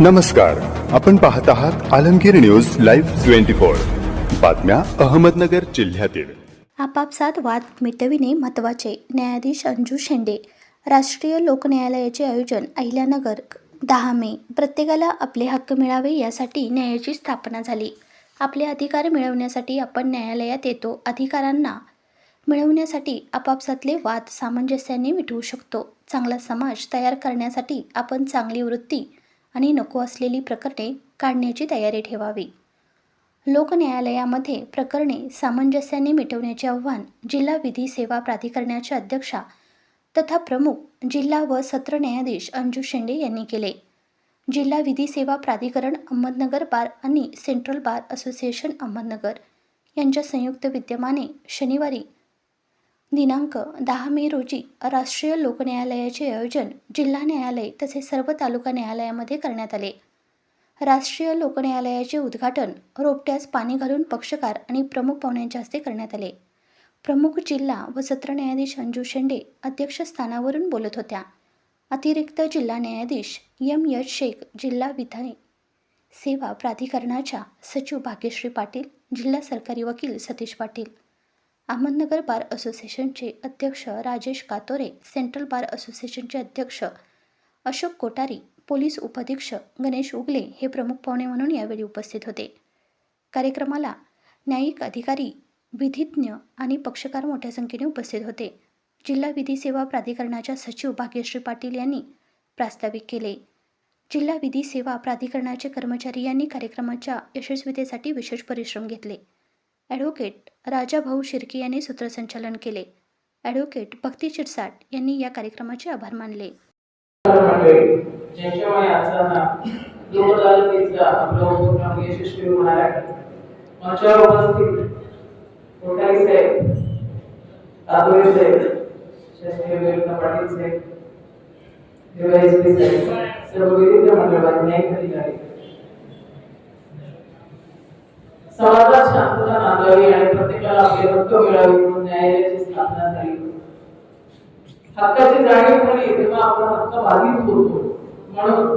नमस्कार. आपण पाहत आहात Alamgir news live twenty four. बातम्या अहमदनगर जिल्ह्यातील. आपापसात वाद मिटविणे महत्त्वाचे. न्यायाधीश अंजू शेंडे. राष्ट्रीय लोक न्यायालयाचे आयोजन अहिल्यानगर दहा मे. प्रत्येकाला आपले हक्क मिळावे यासाठी न्यायाची स्थापना झाली. आपले अधिकार मिळवण्यासाठी आपण न्यायालयात येतो. अधिकारांना मिळवण्यासाठी आपापसातले वाद सामंजस्याने मिटवू शकतो. चांगला समाज तयार करण्यासाठी आपण चांगली वृत्ती आणि नको असलेली प्रकरणे काढण्याची तयारी ठेवावी. लोक न्यायालयामध्ये प्रकरणे सामंजस्याने मिटवण्याचे आव्हान जिल्हा विधी सेवा प्राधिकरणाच्या अध्यक्षा तथा प्रमुख जिल्हा व सत्र न्यायाधीश अंजू शेंडे यांनी केले. जिल्हा विधी सेवा प्राधिकरण अहमदनगर बार आणि सेंट्रल बार असोसिएशन अहमदनगर यांच्या संयुक्त विद्यमाने शनिवारी दिनांक दहा मे रोजी राष्ट्रीय लोक न्यायालयाचे आयोजन जिल्हा न्यायालय तसेच सर्व तालुका न्यायालयामध्ये करण्यात आले. राष्ट्रीय लोक न्यायालयाचे उद्घाटन रोपट्यास पाणी घालून पक्षकार आणि प्रमुख पाहुण्यांच्या हस्ते करण्यात आले. प्रमुख जिल्हा व सत्र न्यायाधीश अंजू शेंडे अध्यक्षस्थानावरून बोलत होत्या. अतिरिक्त जिल्हा न्यायाधीश एम यश शेख जिल्हा विधान सेवा प्राधिकरणाच्या सचिव भाग्यश्री पाटील जिल्हा सरकारी वकील सतीश पाटील अहमदनगर बार असोसिएशनचे अध्यक्ष राजेश कातोरे सेंट्रल बार असोसिएशनचे अध्यक्ष अशोक कोटारी पोलीस उपाधीक्षक गणेश उगले हे प्रमुख पाहुणे म्हणून यावेळी उपस्थित होते. कार्यक्रमाला न्यायिक अधिकारी विधिज्ञ आणि पक्षकार मोठ्या संख्येने उपस्थित होते. जिल्हा विधी सेवा प्राधिकरणाच्या सचिव भाग्यश्री पाटील यांनी प्रास्ताविक केले. जिल्हा विधी सेवा प्राधिकरणाचे कर्मचारी यांनी कार्यक्रमाच्या यशस्वीतेसाठी विशेष परिश्रम घेतले. ॲडव्होकेट राजाभाऊ शिर्के यांनी सूत्रसंचालन केले. ॲडव्होकेट भक्ती चिरसाट यांनी या कार्यक्रमाचे आभार मानले. सर्व विविध आजचा लोक अधिकारी आपला उपक्रम यशस्वी होणार आहे मंचावर उपस्थित कोठारी साहेब तातोरे साहेब शासकीय वेलका पाटील साहेब देवाईसबी साहेब सर्व विविध मंडळात न्यायिक अधिकारी समाजात शांतता नांदावी आणि प्रत्येकाला आपले हक्क मिळावे म्हणून न्यायालयाची स्थापना झाली. हक्काची जाणीव झाली तेव्हा आपण हक्क बाधित होतो. म्हणून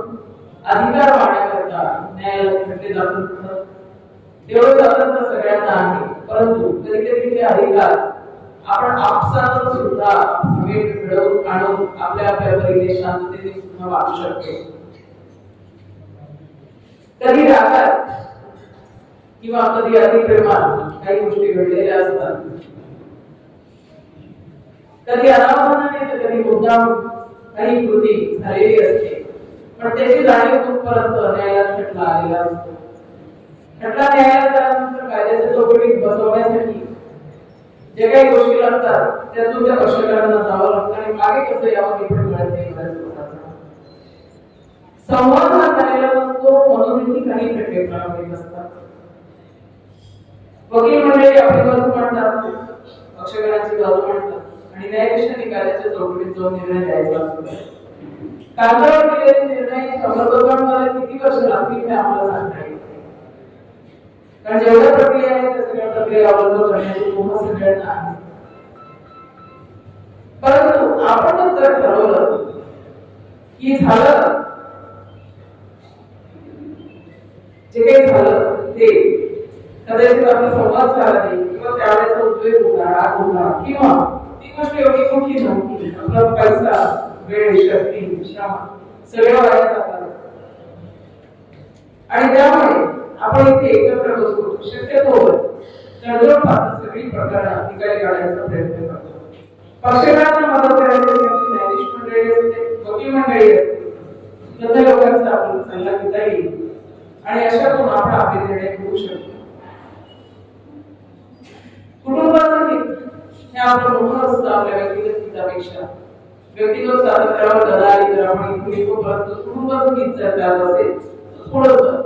अधिकार वाढण्याकरता न्यायालयात खटले दाखल होतात तेवढं स्वातंत्र्य सगळ्यांना आहे. परंतु कधी कधी ते अधिकार. आपण आपसातच सुद्धा समेट मिळवून आणून आपल्या आपल्या परीने शांततेने सुद्धा वागू शकतो. कधी रागात किंवा कधी अतिप्रेमात काही गोष्टी घडलेल्या असतात. कधी अनावधानाने तर कधी मुद्दाम काही कृती झालेली असते. पण त्याची जाणीव कुठपर्यंत न्यायालयात खटला आलेला असतो. खटला न्यायालयात आल्यानंतर कायद्याच्या चौकटीत बसवण्यासाठी जे काही गोष्टी लागतात त्यातून त्या पक्षकारांना जावं लागतं आणि मागे कसं यावं हे पण कळत नाही संवाद हा झालेला नसतो म्हणून काही खटले प्रलंबित असतात. वकील म्हणजे आपली बाजू मांडतात पक्षकारांची बाजू मांडतात आणि न्यायाधीश निकालाच्या चौकटीत जाऊन निर्णय द्यायचा असतो. कागदावर केलेले निर्णय अंमलबजावणीला किती वर्ष लागतील हे आम्हाला सांगता येत कारण जेवढ्या प्रक्रिया आहेत त्या सगळ्या प्रक्रिया अवलंब करण्याची मोह सगळ्यांना आहे परंतु आपणच जर ठरवलं की झालं जे काही झालं ते कदाचित आपला संवाद झाला नाही किंवा त्यावेळेचा उद्वेग होता राग होता किंवा ती गोष्ट एवढी मोठी नव्हती आपला पैसा वेळ शक्ती श्रम सगळं वाया जातात. आणि त्यामुळे आपण इथे एकत्र बसतो शक्यतो तडजोड पाहता सगळी प्रकरणं ठिकाणी काढण्याचा प्रयत्न करतो. पक्षकारांना मदत करायची न्यायाधीश मंडळी असते वकील मंडळी असते सगळ्या लोकांचा आपण सल्ला घेता येईल. आणि अशातून आपण आपले निर्णय घेऊ शकतो. कुटुंबाचं हित हे आपलं मोठं असतं आपल्या व्यक्तिगत हितापेक्षा. व्यक्तिगत स्वातंत्र्यावर गदा आली तर आपण इथून येतो परंतु कुटुंबाचं हित जर त्यात असेल तर थोडंसं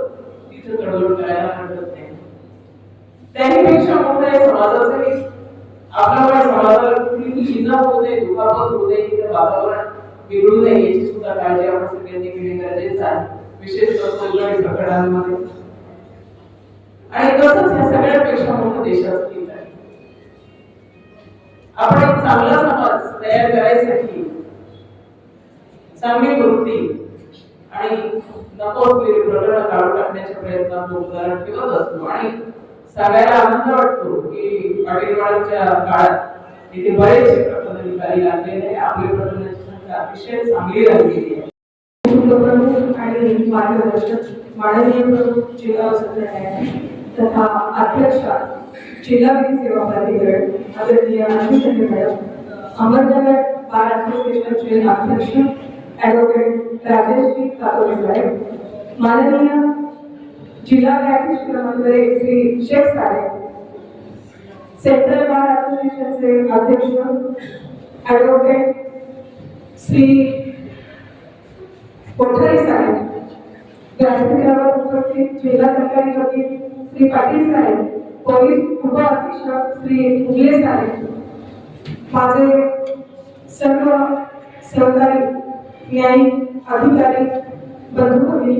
तिथे तडजोड करायला हरकत नाही. त्याहीपेक्षा मोठं आहे समाजाचं हित आपल्यामुळे समाजाला कुठली इजा होऊ नये दुखापत होऊ नये इथं वातावरण बिघडू नये याची सुद्धा काळजी आपण सगळ्यांनी घेणे गरजेचं आहे. विशेष प्रकरणांमध्ये. आणि तसंच ह्या सगळ्यापेक्षा मोठं देशाचं हित आहे. आपण एक चांगला समाज तयार करायसाठी चांगली वृत्ती आणि नको असलेली प्रकरण काढून टाकण्याच्या प्रयत्नात उदाहरण ठेवत असतो. आणि सगळ्याला आनंद वाटतो की पाटीलवाडीच्या काळात इथे बरेचसे प्रकरण निकाली लागलेले आहे आपली प्रकरणाची संख्या अतिशय चांगली राहिलेली आहे. प्रमुख आणि मार्गदर्शक माननीय प्रमुख जिल्हा सत्र न्यायाधीश तथा अध्यक्ष जिल्हा विधी सेवा प्राधिकरण आदरणीय अध्यक्ष मॅडम अहमदनगर बार असोसिएशनचे अध्यक्ष ॲडव्होकेट राजेशजी कातोरे साहेब माननीय जिल्हा न्यायाधीश क्रमांक एक श्री शेख साहेब सेंट्रल बार असोसिएशनचे अध्यक्ष ॲडव्होकेट श्री कोठारी साहेब व्यासपीठावर उपस्थित जिल्हा सरकारी वकील श्री पाटील साहेब पोलीस उप अधीक्षक श्री उगले साहेब माझे सर्व सहकारी न्यायिक अधिकारी बंधू भगिनी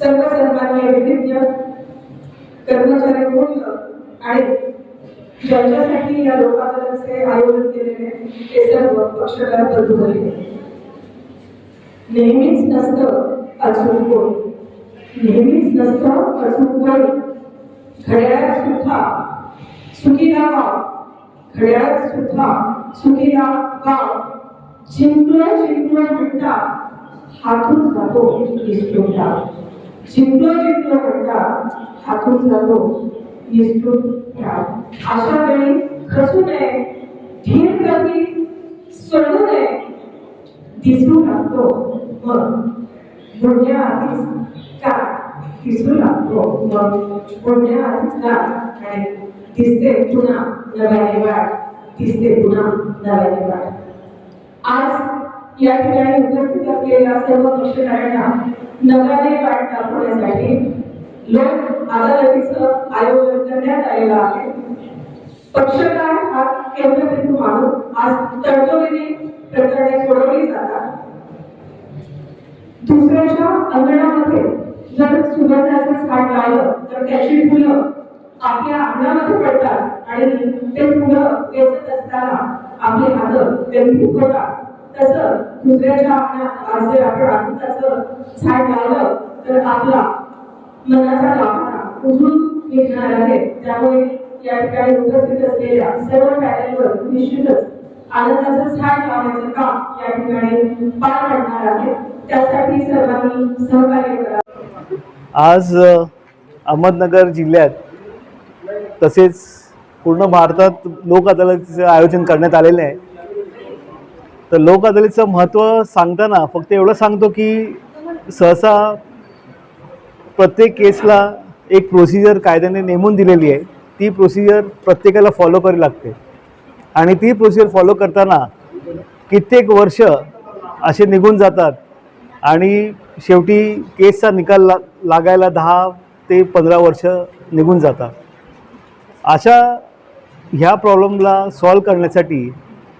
सर्व सन्मान्य वैविध्य कर्मचारी वृंद आणि ज्यांच्यासाठी या लोकांचे आयोजन केलेले ते सर्व पक्षकार बंधू भगिनी नेहमीच नसतं अजून कोणी. नेहमीच नसतं अजून कोणी. घड्याळात सुद्धा सुखीला गाव घड्याळात सुद्धा सुखीला गाव जिंकलो जिंकलो म्हणता हातून जातो निसटून डाव जिंकलो जिंकलो म्हणता हातून जातो निसटून अशा वेळी खचू नये धीर गती सोडू नये दिसू लागतो. मग बोलण्याआधीच काय? दिसू लागतो मग बोलण्याआधीच का हो. आणि दिसते पुन्हा नव्याने वाट दिसते पुन्हा नव्याने वाट आज या ठिकाणी उपस्थित असलेल्या सर्व पक्षकारांना नव्याने वाट दाखवण्यासाठी लोक अदालतीचं आयोजन करण्यात आलेलं आहे. पक्षकार हा केंद्रबिंदू मानून आज तडजोडीने प्रकरणे सोडवली जातात. दुसऱ्याच्या अंगणामध्ये जर सुगंधाचं झाड लावलं तर त्याची फुलं आपल्या अंगणामध्ये पडतात आणि ते फुलं वेचत असताना आपले हात ते होतात. तसं दुसऱ्याच्या अंगणात आज जर आपण आनंदाचं झाड लावलं तर आपला मनाचा गाभारा उजळून निघणार आहे. त्यामुळे या ठिकाणी उपस्थित असलेल्या सर्व पॅनलवर निश्चितच आनंदाचं झाड लावण्याचं काम या ठिकाणी पार पडणार आहे. त्यासाठी सर्वांनी सहकार्य करा. आज अहमदनगर जिल्ह्यात तसेच पूर्ण भारतात लोक अदालतीचं आयोजन करण्यात आलेलं आहे. तर लोक अदालतीचं महत्त्व सांगताना फक्त एवढं सांगतो की सहसा प्रत्येक केसला एक प्रोसिजर कायद्याने नेमून दिलेली आहे. ती प्रोसिजर प्रत्येकाला फॉलो करावी लागते. आणि ती प्रोसिजर फॉलो करताना कित्येक वर्ष असे निघून जातात आणि शेवटी केसचा निकाल ला लागायला दहा ते पंधरा वर्ष निघून जातात. अशा ह्या प्रॉब्लेमला सॉल्व करण्यासाठी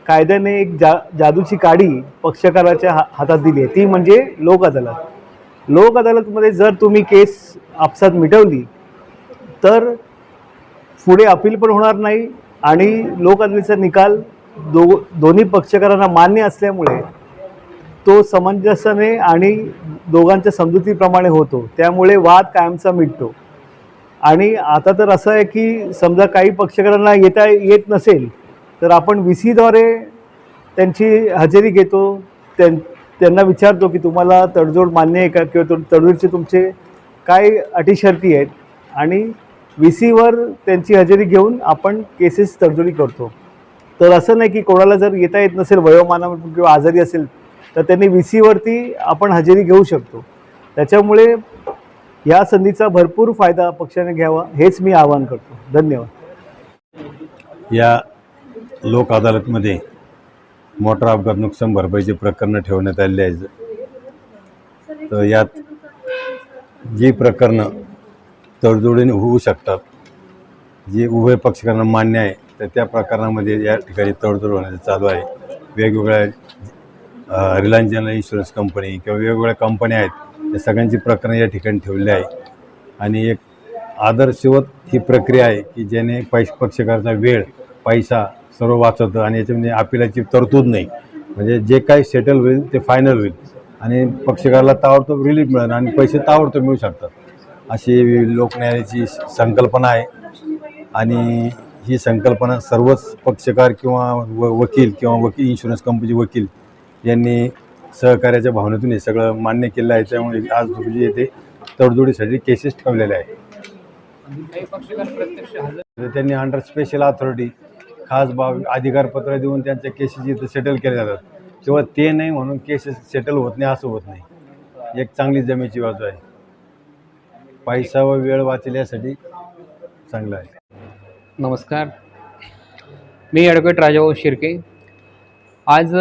कायद्याने एक जा जादूची काडी पक्षकाराच्या हा हातात दिली आहे. ती म्हणजे लोक अदालत. लोक अदालतमध्ये जर तुम्ही केस आपसात मिटवली तर पुढे अपील पण होणार नाही आणि लोक अदालतीचा निकाल दो दोन्ही पक्षकारांना मान्य असल्यामुळे तो समंजस्याने आणि दोघांच्या समजुतीप्रमाणे होतो. त्यामुळे वाद कायमचा मिटतो. आणि आता तर असं आहे की समजा काही पक्षकारांना येता येत नसेल तर आपण व्ही सीद्वारे त्यांची हजेरी घेतो. त्यां त्यांना विचारतो की तुम्हाला तडजोड मान्य आहे का किंवा तो- तडजोडचे तुमचे काय अटी शर्ती आहेत? आणि व्ही सीवर त्यांची हजेरी घेऊन आपण केसेस तडजोडी करतो. तर असं नाही की कोणाला जर येता येत नसेल वयोमानामधून किंवा आजारी असेल तर त्यांनी व्ही सीवरती आपण हजेरी घेऊ शकतो. त्याच्यामुळे या संधीचा भरपूर फायदा पक्षाने घ्यावा हेच मी आवाहन करतो. धन्यवाद. या लोक अदालतमध्ये मोटर अपघात नुकसान भरपाईची प्रकरणं ठेवण्यात आलेली आहेत. तर यात जी प्रकरणं तडजोडीने होऊ शकतात जी उभय पक्षकांना मान्य आहे तर त्या प्रकरणामध्ये या ठिकाणी तडजोड होण्याचं चालू आहे. वेगवेगळ्या रिलायन्स जनरल इन्शुरन्स कंपनी किंवा वेगवेगळ्या कंपन्या आहेत त्या सगळ्यांची प्रकरणं या ठिकाणी ठेवली आहे. आणि एक आदर्शवत ही प्रक्रिया आहे की ज्याने पैश पक्षकाराचा वेळ पैसा सर्व वाचवतं आणि याच्यामध्ये अपिलाची तरतूद नाही. म्हणजे जे काही सेटल होईल ते फायनल होईल. आणि पक्षकाराला ताबडतोब रिलीफ मिळणार आणि पैसे ताबडतोब मिळू शकतात. अशी लोकन्यायाची संकल्पना आहे. आणि ही संकल्पना सर्वच पक्षकार किंवा व वकील किंवा वकील इन्शुरन्स कंपनीचे वकील यांनी सहकार्याच्या भावनेतून हे सगळं मान्य केलं आहे. त्यामुळे आज म्हणजे रोजी येथे तडजोडीसाठी केसेस ठेवलेल्या आहेत. त्यांनी अंडर स्पेशल अथॉरिटी खास बाब अधिकारपत्र देऊन त्यांच्या केसेस इथं सेटल केल्या जातात. किंवा ते नाही म्हणून केसेस सेटल होत नाही असं होत नाही. एक चांगली जमेची बाजू आहे. पैसा व वेळ वाचल्यासाठी चांगलं आहे. नमस्कार. मी ॲडव्होकेट राजाभाऊ शिर्के. आज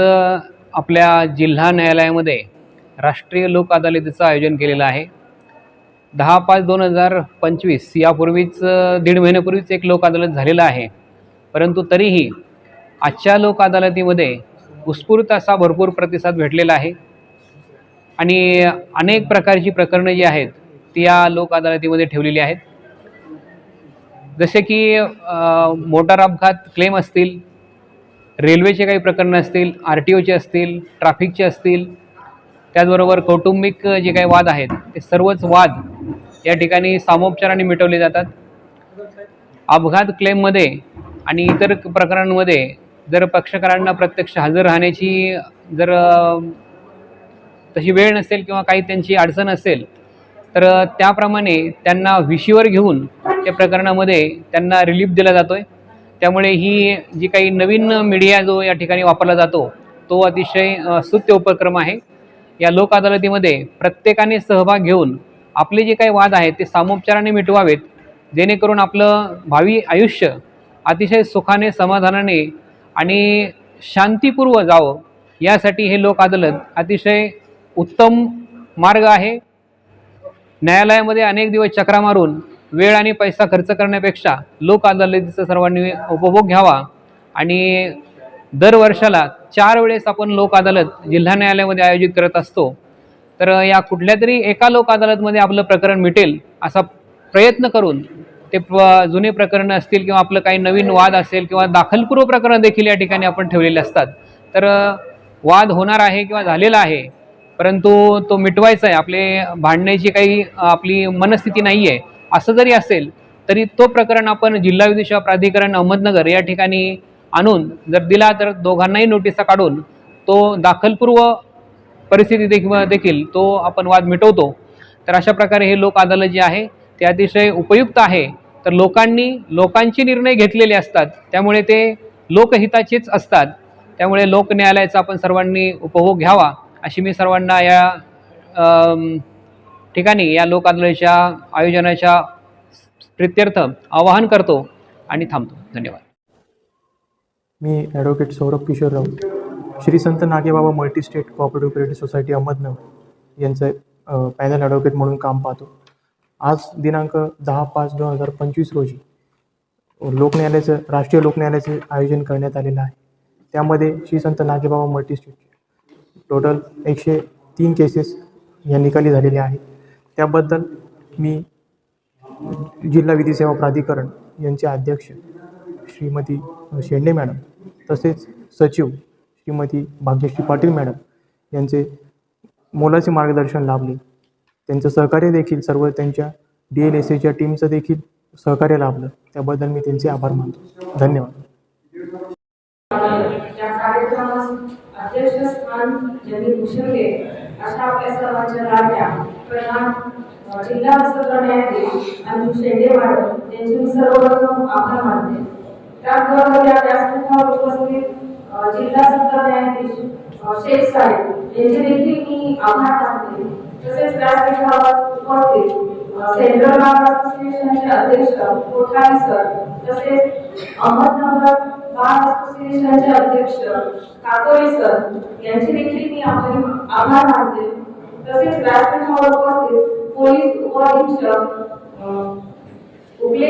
आपल्या जिल्हा न्यायालयामध्ये राष्ट्रीय लोक अदालतीचं आयोजन केलेलं आहे. दहा पाच दोन हजार पंचवीस यापूर्वीच दीड महिन्यापूर्वीच एक लोक अदालत झालेलं आहे. परंतु तरीही आजच्या लोक अदालतीमध्ये उत्स्फूर्त असा भरपूर प्रतिसाद भेटलेला आहे. आणि अनेक प्रकारची प्रकरणं जी आहेत ती या लोक अदालतीमध्ये ठेवलेली आहेत. जसे की मोटार अपघात क्लेम असतील रेल्वेचे काही प्रकरणं असतील आर टी ओचे असतील ट्रॅफिकचे असतील त्याचबरोबर कौटुंबिक जे काही वाद आहेत ते सर्वच वाद या ठिकाणी सामोपचाराने मिटवले जातात. अपघात क्लेममध्ये आणि इतर प्रकरणांमध्ये जर पक्षकारांना प्रत्यक्ष हजर राहण्याची जर तशी वेळ नसेल किंवा काही त्यांची अडचण असेल तर त्याप्रमाणे त्यांना विशीवर घेऊन त्या प्रकरणामध्ये त्यांना रिलीफ दिला जातो आहे त्यामुळे ही जी काही नवीन मीडिया जो या ठिकाणी वापरला जातो तो अतिशय सुत्य स्तुत्य उपक्रम आहे. या लोक अदालतीमध्ये प्रत्येकाने सहभाग घेऊन आपले जे काही वाद आहेत ते सामोपचाराने मिटवावेत जेणेकरून आपलं भावी आयुष्य अतिशय सुखाने समाधानाने आणि शांतीपूर्व जावं. यासाठी हे लोक अदालत अतिशय उत्तम मार्ग आहे. न्यायालयामध्ये अनेक दिवस चक्रा मारून वेळ आणि पैसा खर्च करण्यापेक्षा लोक अदालतीचा सर्वांनी उपभोग घ्यावा. आणि दर वर्षाला चार वेळेस आपण लोक अदालत जिल्हा न्यायालयामध्ये आयोजित करत असतो. तर या कुठल्या तरी एका लोक अदालतमध्ये आपलं प्रकरण मिटेल असा प्रयत्न करून ते प- जुने प्रकरणं असतील किंवा आपलं काही नवीन वाद असेल किंवा दाखलपूर्व प्रकरणं देखील या ठिकाणी आपण ठेवलेले असतात. तर वाद होणार आहे किंवा झालेला आहे परंतु तो मिटवायचा आहे. आपले भांडण्याची काही आपली मनस्थिती नाही आहे असं जरी असेल तरी तो प्रकरण आपण जिल्हा विधी सेवा प्राधिकरण अहमदनगर या ठिकाणी आणून जर दिला तर दोघांनाही नोटिसा काढून तो दाखलपूर्व परिस्थिती देखील देखील तो आपण वाद मिटवतो. तर अशा प्रकारे हे लोक अदालत जे आहे ते अतिशय उपयुक्त आहे. तर लोकांनी लोकांचे निर्णय घेतलेले असतात त्यामुळे ते लोकहिताचेच असतात. त्यामुळे लोक न्यायालयाचा आपण सर्वांनी उपभोग घ्यावा अशी मी सर्वांना या ठिकाणी या लोक आंदोलनाच्या आयोजनाच्या प्रित्यर्थ आवाहन करतो आणि थांबतो. धन्यवाद. मी advocate Saurabh Kishore Raut. Shri Sant Nagebaba multi state cooperative credit society Ahmednagar यांचं पॅनल ॲडव्होकेट म्हणून काम पाहतो. आज दिनांक दहा पाच दोन हजार पंचवीस रोजी लोकन्यायालयाचं राष्ट्रीय लोकन्यायालयाचं आयोजन करण्यात आलेलं आहे. त्यामध्ये श्री संत नागेबाबा मल्टी स्टेटचे टोटल एकशे तीन केसेस या निकाली झालेल्या आहेत. त्याबद्दल मी जिल्हा विधी सेवा प्राधिकरण यांचे अध्यक्ष श्रीमती शेंडे मॅडम तसेच सचिव श्रीमती भाग्यश्री पाटील मॅडम यांचे मोलाचे मार्गदर्शन लाभले. त्यांचं सहकार्य देखील सर्व त्यांच्या डी एल एस एच्या टीमचं देखील सहकार्य लाभलं. त्याबद्दल मी त्यांचे आभार मानतो. धन्यवाद. अध्यक्षस्थान ज्यांनी भूषवले अशा आपल्या सर्वांच्या लाडक्या प्रधान जिल्हा सत्र न्यायाधीश अंजू शेंडे यांचे मी सर्वप्रथम आभार मानते. त्याचबरोबर या व्यासपीठावर उपस्थित जिल्हा सत्र न्यायाधीश शेख साहेब, यांचे देखील मी आभार मानते. तसेच व्यासपीठावर उपस्थित सेंट्रल बार असोसिएशनचे अध्यक्ष कोठारी सर, तसेच अहमदनगर बार असोसिएशनचे अध्यक्ष काकोरी सर, यांचे देखील मी आभारी आभार मानते. तसेच व्यासपीठावर उपस्थित पोलीस उपअधीक्षक अ,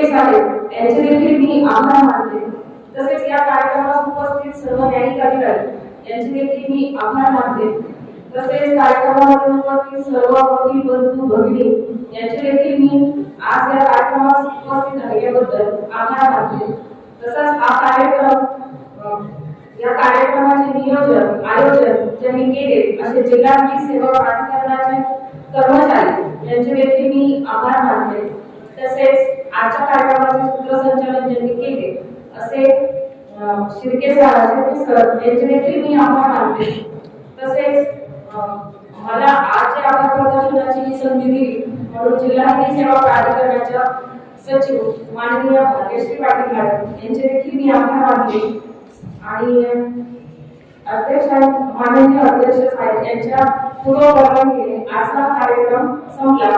साहेब यांचे देखील मी आभार मानते. तसेच या कार्यक्रमास उपस्थित सर्व न्यायिक अधिकारी यांचे देखील मी आभार मानते. तसेच कार्यक्रमामध्ये उपस्थित सर्व वकील बंधू भगिनी यांचे देखील मी आज या कार्यक्रमास उपस्थित राहिल्याबद्दल आभार मानते. तसंच हा कार्यक्रम या कार्यक्रमाचे नियोजन आयोजन ज्यांनी केले असे जिल्हा सेवा प्राधिकरणाचे कर्मचारी यांचे देखील मी आभार मानले तसेच आजच्या कार्यक्रमाचे सूत्रसंचालन ज्यांनी केले असे शिर्के सर सर यांचे देखील मी आभार मानले तसेच मला आजच्या आभार प्रदर्शनाची ही संधी दिली म्हणून जिल्हा सेवा प्राधिकरणाच्या सचिव माननीय भाग्यश्री पाटील यांचे देखील मी आभार मानले आणि अध्यक्ष माननीय अध्यक्ष साहेब यांच्या पूर्व परवानगीने आजचा कार्यक्रम संपला.